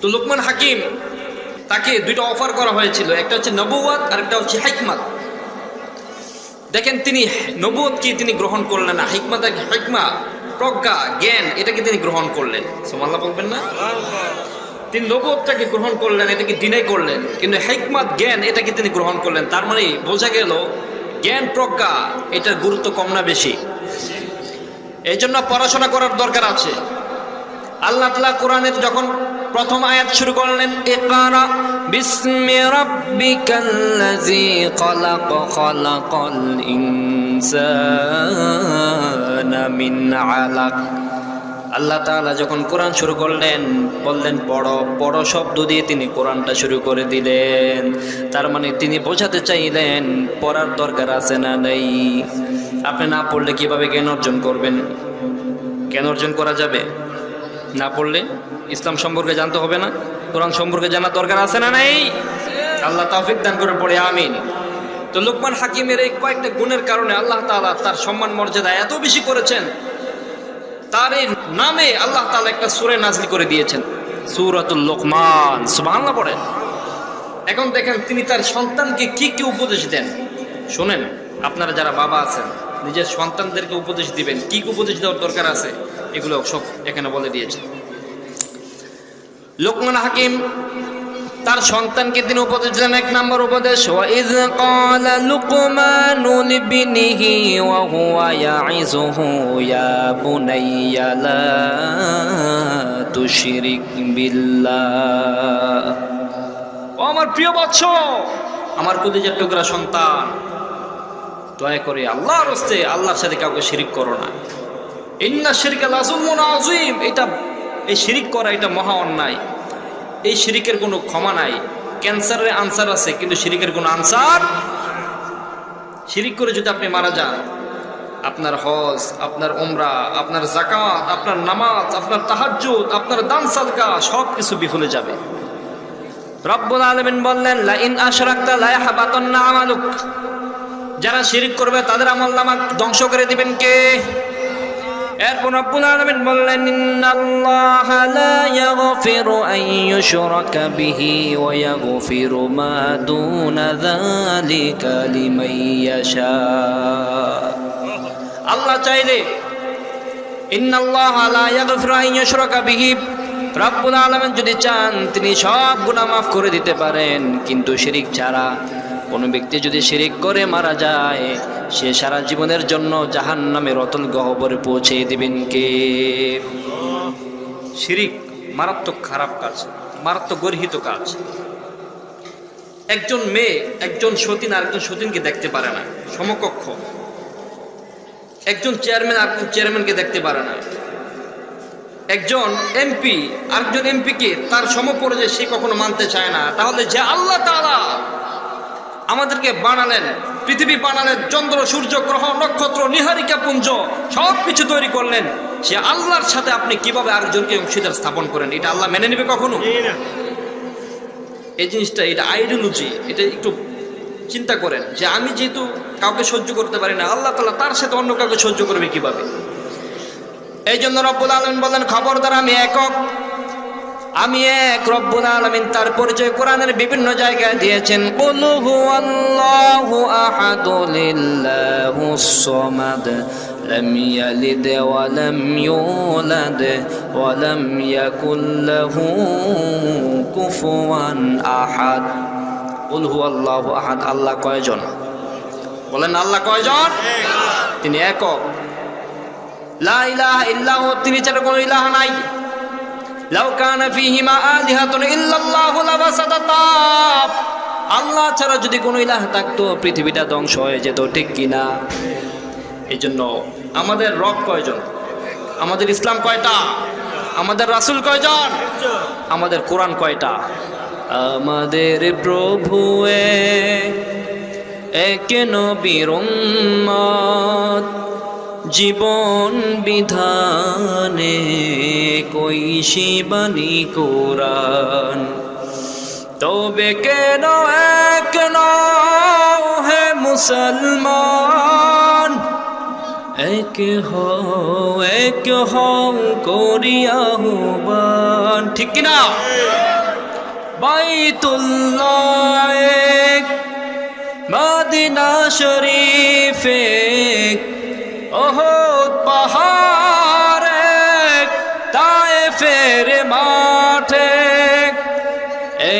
তো লোকমান হাকিম, তাকে দুইটা অফার করা হয়েছিল। একটা হচ্ছে নবুয়াত আর একটা হচ্ছে হাইকমাত দেখেন তিনি নবুয়তকে তিনি গ্রহণ করলেন না? হিকমাত হিকমা, প্রজ্ঞা, জ্ঞান এটাকে তিনি গ্রহণ করলেন? সোমাল্লাহ বলবেন না? তিনি নবুয়তটাকে গ্রহণ করলেন, এটাকে ডিনাই করলেন। কিন্তু হেকমাত, জ্ঞান এটাকে তিনি গ্রহণ করলেন? তার মানে বোঝা গেল, জ্ঞান, প্রজ্ঞা, এটার গুরুত্ব কম না বেশি। এই জন্য পড়াশোনা করার দরকার আছে। আল্লাহ তালা কোরআনের যখন প্রথম আয়াত শুরু করলেন, ইকরা বিসমি রাব্বিকাল্লাযী খলাক, খলাকাল ইনসানা মিন আলাক। আল্লাহ তাআলা যখন কোরআন শুরু করলেন, বললেন পড়ো পড়ো শব্দ দিয়ে তিনি কোরআনটা শুরু করে দিলেন। তার মানে তিনি বোঝাতে চাইলেন, পড়ার দরকার আছে না নেই। আপনি না পড়লে কীভাবে জ্ঞান অর্জন করবেন? জ্ঞান অর্জন করা যাবে? না পড়লে ইসলাম সম্পর্কে জানতে হবে না, কোরআন সম্পর্কে জানার দরকার আছে না নেই? আল্লাহ তাফিক দান করে পড়ে, আমিন। তো লোকমান হাকিমের এই কয়েকটা গুণের কারণে আল্লাহ তাআলা তার সম্মান মর্যাদা এত বেশি করেছেন, তার এই নামে আল্লাহ তাআলা একটা সুরে নাজলি করে দিয়েছেন, সুরাতুল লোকমান। সুবহানাল্লাহ পড়েন। এখন দেখেন তিনি তার সন্তানকে কি কি উপদেশ দেন। শোনেন, আপনারা যারা বাবা আছেন নিজের সন্তানদেরকে উপদেশ দিবেন। কি উপদেশ দেওয়ার দরকার আছে? এগুলো সব এখানে বলে দিয়েছে। লোকমান হাকিম তার সন্তানকে তিনি উপদেশ দিলেন। এক নম্বর উপদেশ ও আমার প্রিয় বৎস, আমার কলিজার টুকরা সন্তান। দয়া করে আল্লাহর হস্তে আল্লাহর সাথে কাউকে শিরিক করো না। ইন্না শিরিক আযীম। এটা, এই শিরিক করা এটা মহা অন্যায়। এই শিরিকের কোনো ক্ষমা নাই। ক্যান্সারের আনসার আছে, কিন্তু শিরিকের কোনো আনসার শিরিক করে যদি আপনি মারা যান, আপনার হজ, আপনার ওমরা আপনার জাকাত আপনার নামাজ, আপনার তাহাজ্জুদ, আপনার দান সাদকা সব কিছু বিফলে যাবে। রব্বুল আলামিন বললেন লা ইন আশরাকতা লা ইয়াহবাতান্না আমালুক। যারা শিরিক করবে, তাদের আমল নামা ধ্বংস করে দিবেন কে? এরপর রব্বুল আলামিন বললেন, ইন্নাল্লাহা লা ইয়াগফিরু আন ইউশরাকা বিহি ওয়া ইয়াগফিরু মা দুনা যালিকা লিমান ইয়াশা. আল্লাহ চাইলে, ইন্নাল্লাহা লা ইয়াগফিরু আন ইউশরাকা বিহি রব্বুল আলামিন যদি চান, তিনি সব গুনাহ মাফ করে দিতে পারেন, কিন্তু শিরিক ছাড়া কোনো ব্যক্তি যদি শিরিক করে মারা যায়, সে সারা জীবনের জন্য জাহান নামের অতল গহবরে পৌঁছে দেবেন কে? শিরিক মারাত্মক খারাপ কাজ, মারাত্মক গর্হিত কাজ। একজন মেয়ে, একজন সতীন আর একজন সতীনকে দেখতে পারে না, সমকক্ষ। একজন চেয়ারম্যান আর আরেকজন চেয়ারম্যানকে দেখতে পারে না। একজন এমপি, আরেকজন এমপিকে তার সমপর্যায়ে সে কখনো মানতে চায় না। তাহলে যে আল্লাহ তাআলা আমাদেরকে বানালেন পৃথিবী বানালেন চন্দ্র সূর্য গ্রহ নক্ষত্র নিহারিকা পুঞ্জ সব কিছু তৈরি করলেন। সে আল্লাহর সাথে আপনি কীভাবে আরেকজনকে অংশীদার স্থাপন করেন এটা আল্লাহ মেনে নেবে কখনো? এই জিনিসটা এটা আইডিওলজি এটা একটু চিন্তা করেন যে আমি যেহেতু কাউকে সহ্য করতে পারি না আল্লাহ তালা তার সাথে অন্য কাউকে সহ্য করবে কীভাবে? এই জন্য রব্বুল আলমিন বললেন খবরদার আমি একক আমি এক রব্বুল আলমিন তার পরিচয় কোরআনের বিভিন্ন জায়গায় দিয়েছেন কুল হুয়াল্লাহু আহাদুলিল্লাহুস সামাদ لم يلد ولم يولد ولم يكن له كفوا أحد قل هو الله أحد আল্লাহ কয়জন বলেন আল্লাহ কয়জন তিনি একক লা ইলাহা ইল্লাহু তিনি ছাড়া কোনো ইলাহ নাই আলিহাতুন আল্লাহ ছাড়া যদি কোনো ইলাহ থাকতো, পৃথিবীটা ধ্বংস হয়ে যেত, ঠিক কিনা এই জন্য আমাদের রব কয়জন? আমাদের ইসলাম কয়টা? আমাদের রাসূল কয়জন? আমাদের কোরআন কয়টা? আমাদের প্রভু এক নবীর জীবন বিধানে কই শিবানী কোরআন? তবে কেন এক হে মুসলমান? এক হও এক হও করিয়া হুবান। ঠিক কিনা? বাইতুল্লাহ মদিনা শরীফ ওহদ পাহাড় এক তায়েফের মাঠে।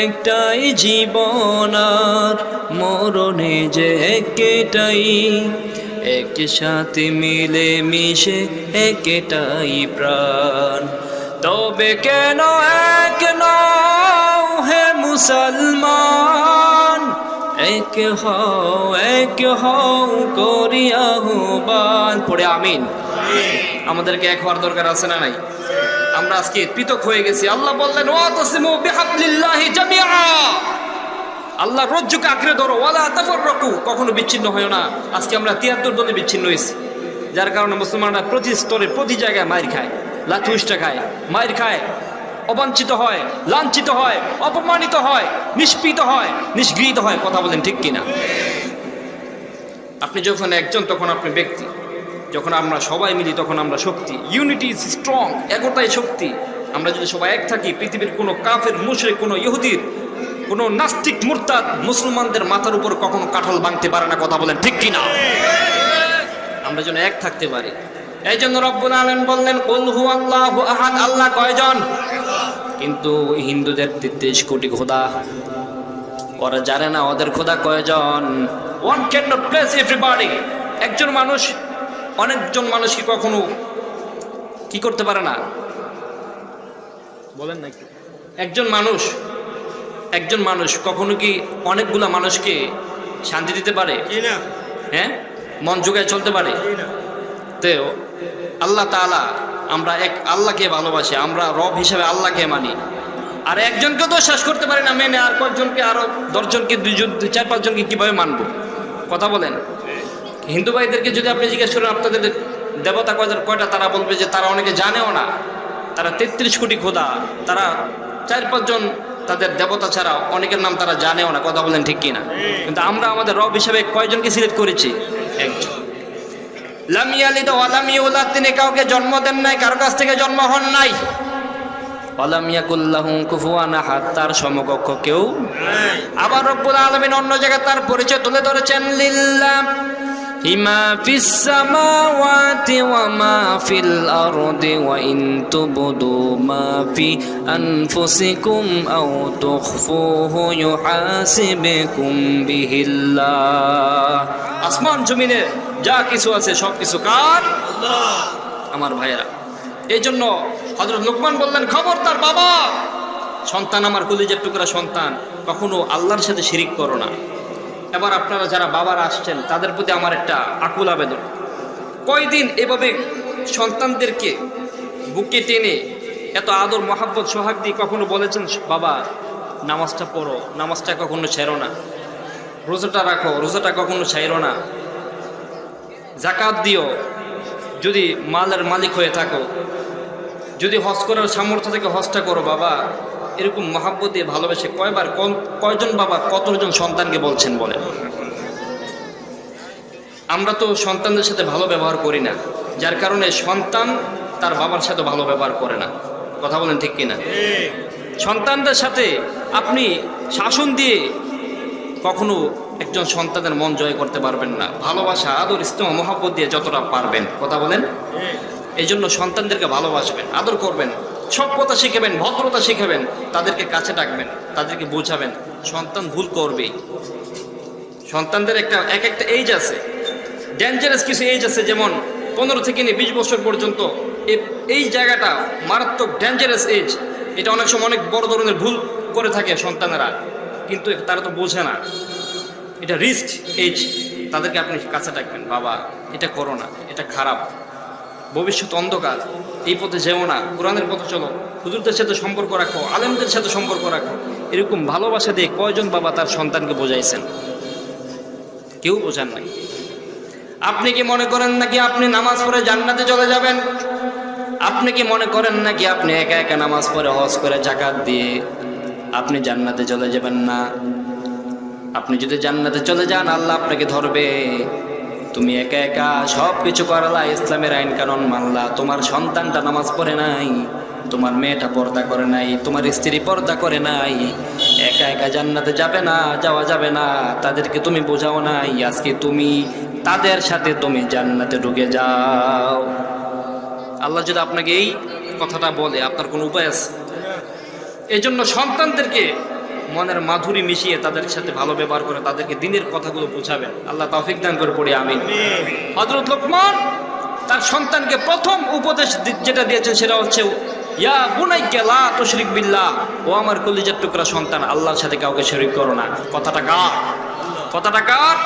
একটাই জীবন আর মরণে যে একটাই এক সাথে মিলে মিশে একটাই প্রাণ। তবে কেন এক নও হে মুসলমান? এক হও এক হও করিয়া পড়ে আমিন। আমাদেরকে এক হওয়ার দরকার আছে না নাই? আমরা আজকে পৃথক হয়ে গেছি। আল্লাহ বললেন আল্লাহ রজ্জুকে আঁকড়ে ধরো। ওয়ালা তাফাররাকু। কখনো বিচ্ছিন্ন হয় না। আজকে আমরা তিয়াত্তর দলে বিচ্ছিন্ন হয়েছি। যার কারণে মুসলমানরা প্রতি স্তরে, প্রতি জায়গায় মাইর খায়। লাথুইষ্টা খায়। মাইর খায়। অবাঞ্ছিত হয়, লাঞ্ছিত হয়, অপমানিত হয় নিষ্পীত হয়, নিষ্গৃহীত হয়, কথা বলেন ঠিক কিনা? আপনি যখন একজন, তখন আপনি ব্যক্তি। যখন আমরা সবাই মিলি, তখন আমরা শক্তি। ইউনিটি ইজ স্ট্রং একতাই শক্তি। আমরা যদি সবাই এক থাকি, পৃথিবীর কোনো কাফের, মুশরিক, কোনো ইহুদির, কোনো নাস্তিক, মুরতাদ, মুসলমানদের মাথার উপর কখনো কাঠল ভাঙতে পারে না, কথা বলেন ঠিক কিনা? আমরা যেন এক থাকতে পারি। এই জন্য রব্বুল আলম বললেন, কুল হু আল্লাহু আহাদ আল্লাহ কয়জন? কিন্তু হিন্দুদের তেত্রিশ কোটি খোদা। ওরা জানে না ওদের খোদা কয়জন। One can not place everybody একজন মানুষ অনেকজন মানুষ কি কখনো কি করতে পারে না? বলেন না একজন মানুষ একজন মানুষ কখনো কি অনেকগুলা মানুষকে শান্তি দিতে পারে? হ্যাঁ? মন যোগায় চলতে পারে? তো আল্লাহ তাআলা আমরা এক আল্লাহকে ভালোবাসি, আমরা রব হিসেবে আল্লাহকে মানি। আর একজনকে তো শেষ করতে পারি না, মেনে আর কয়েকজনকে, আরও দশজনকে, দুইজন, দুই চার পাঁচজনকে কীভাবে মানবো? কথা বলেন। হিন্দু ভাইদেরকে যদি আপনি জিজ্ঞেস করেন, আপনাদের দেবতা কয়টা কয়টা, তারা বলবে যে তারা অনেকে জানেও না। তারা তেত্রিশ কোটি খোদা, তারা চার পাঁচজন তাদের দেবতা ছাড়া অনেকের নাম তারা জানেও না, কথা বলেন ঠিক কিনা? কিন্তু আমরা আমাদের রব হিসাবে কয়জনকে সিলেক্ট করেছি? লামিয়ালিদ ওয়ালামিউলাদ তিনি কাউকে জন্ম দেন নাই, কারও কাছ থেকে জন্ম হন নাই। তার সমকক্ষ কেউ আবার আলামিন অন্য জায়গায় তার পরিচয় তুলে ধরেছেন লিল্লাহ ফিস সামাওয়াতি ওয়া মা ফিল আরদি ওয়া ইন তুবদু মা ফি আনফুসিকুম আও তুখফুহু ইউহাসিবকুম বিহিল্লাহ। আসমান, জমিনে যা কিছু আছে, সব কিছু কার? আমার ভাইয়েরা। এই জন্য হজরত লোকমান বললেন খবর তার বাবা, সন্তান আমার কলিজের টুকরা সন্তান। কখনো আল্লাহর সাথে শিরিক করো না। এবার আপনারা যারা বাবারা আসছেন, তাদের প্রতি আমার একটা আকুল আবেদন। কয়দিন এভাবে সন্তানদেরকে বুকে টেনে এত আদর, মহাব্বত, সোহাগ দিয়ে কখনো বলেছেন, বাবা, নামাজটা পড়ো, নামাজটা কখনো ছেড়ো না। রোজাটা রাখো, রোজাটা কখনো ছাইরো না। জাকাত দিও, যদি মালের মালিক হয়ে থাকো। যদি হজ করার সামর্থ্য থেকে হজটা করো, বাবা এরকম মহাব্বত দিয়ে ভালোবেসে কয়বার কোন- কয়জন বাবা কতজন সন্তানকে বলছেন বলেন? আমরা তো সন্তানদের সাথে ভালো ব্যবহার করি না যার কারণে সন্তান তার বাবার সাথে ভালো ব্যবহার করে না। কথা বলেন ঠিক কিনা? সন্তানদের সাথে আপনি শাসন দিয়ে কখনো একজন সন্তানের মন জয় করতে পারবেন না। ভালোবাসা আদর ইস্তমা মহাব্বত দিয়ে যতটা পারবেন। কথা বলেন? এই জন্য সন্তানদেরকে ভালোবাসবেন আদর করবেন। সভ্যতা শিখাবেন, ভদ্রতা শিখাবেন, তাদেরকে কাছে ডাকবেন, তাদেরকে বোঝাবেন, সন্তান ভুল করবেই সন্তানদের একটা, এক একটা এইজ আছে। ডেঞ্জারাস কিছু এইজ আছে, যেমন পনেরো থেকে নিয়ে বিশ বছর পর্যন্ত এই জায়গাটা মারাত্মক ডেঞ্জারাস এজ এটা অনেক সময় অনেক বড় ধরনের ভুল করে থাকে সন্তানেরা। কিন্তু তারা তো বোঝে না। এটা রিস্ক এজ তাদেরকে আপনি কাছে ডাকবেন, বাবা, এটা করো না, এটা খারাপ। ভবিষ্যৎ অন্ধকার, এই পথে যেও না, কোরআনের পথে চলো। হুজুরদের সাথে সম্পর্ক রাখো, আলেমদের সাথে সম্পর্ক রাখো। এরকম ভালোবাসা দিয়ে কয়জন বাবা তার সন্তানকে বোঝাইছেন? কেউ বোঝান নাই। আপনি কি মনে করেন নাকি আপনি নামাজ পড়ে জান্নাতে চলে যাবেন? আপনি কি মনে করেন নাকি আপনি একা একা নামাজ পড়ে হজ করে জাকাত দিয়ে আপনি জান্নাতে চলে যাবেন না? আপনি যদি জান্নাতে চলে যান, আল্লাহ আপনাকে ধরবে। তুমি একা একা সব কিছু করালা, ইসলামের আইন কানুন মানলা। তোমার সন্তানটা নামাজ পড়ে নাই, তোমার মেয়েটা পর্দা করে নাই, তোমার স্ত্রী পর্দা করে নাই। একা একা জান্নাতে যাবে না, যাওয়া যাবে না, তাদেরকে তুমি বোঝাও নাই। আজকে তুমি তাদের সাথে তুমি জান্নাতে ঢুকে যাও। আল্লাহ যদি আপনাকে এই কথাটা বলে, আপনার কোনো উপায় আছে? এই জন্য সন্তানদেরকে মনের মাধুরী মিশিয়ে তাদের সাথে ভালো ব্যবহার করে তাদেরকে দিনের কথাগুলো বোঝাবেন। আল্লাহ তৌফিক দান করে পড়ি আমি হজরত লোকমান, তার সন্তানকে প্রথম উপদেশ যেটা দিয়েছেন সেটা হচ্ছে, ইয়া বুনাইকে লা তশরিক বিল্লাহ। ও আমার কলিজার টুকরা সন্তান, আল্লাহর সাথে কাউকে শরিক করো না। কথাটা কার? কথাটা কার?